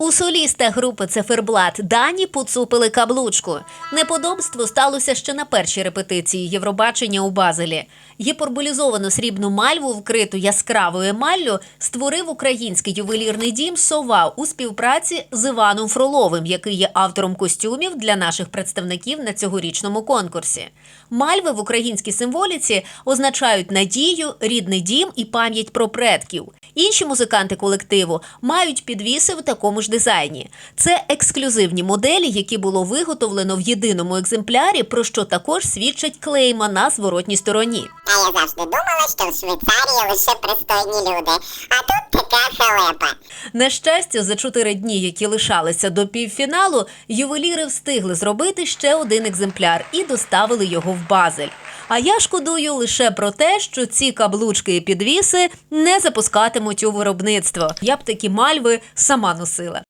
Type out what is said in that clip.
У соліста групи Циферблат Дані поцупили каблучку. Неподобство сталося ще на першій репетиції Євробачення у Базелі. Гіперболізовану срібну мальву, вкриту яскравою емаллю, створив український ювелірний дім Сова у співпраці з Іваном Фроловим, який є автором костюмів для наших представників на цьогорічному конкурсі. Мальви в українській символіці означають надію, рідний дім і пам'ять про предків. Інші музиканти колективу мають підвіси в такому ж дизайні. Це ексклюзивні моделі, які було виготовлено в єдиному екземплярі, про що також свідчать клейма на зворотній стороні. А я завжди думала, що в Швейцарії лише пристойні люди, а тут така халепа. На щастя, за чотири дні, які лишалися до півфіналу, ювеліри встигли зробити ще один екземпляр і доставили його в Базель. А я шкодую лише про те, що ці каблучки і підвіси не запускатимуть у виробництво. Я б такі мальви сама носила.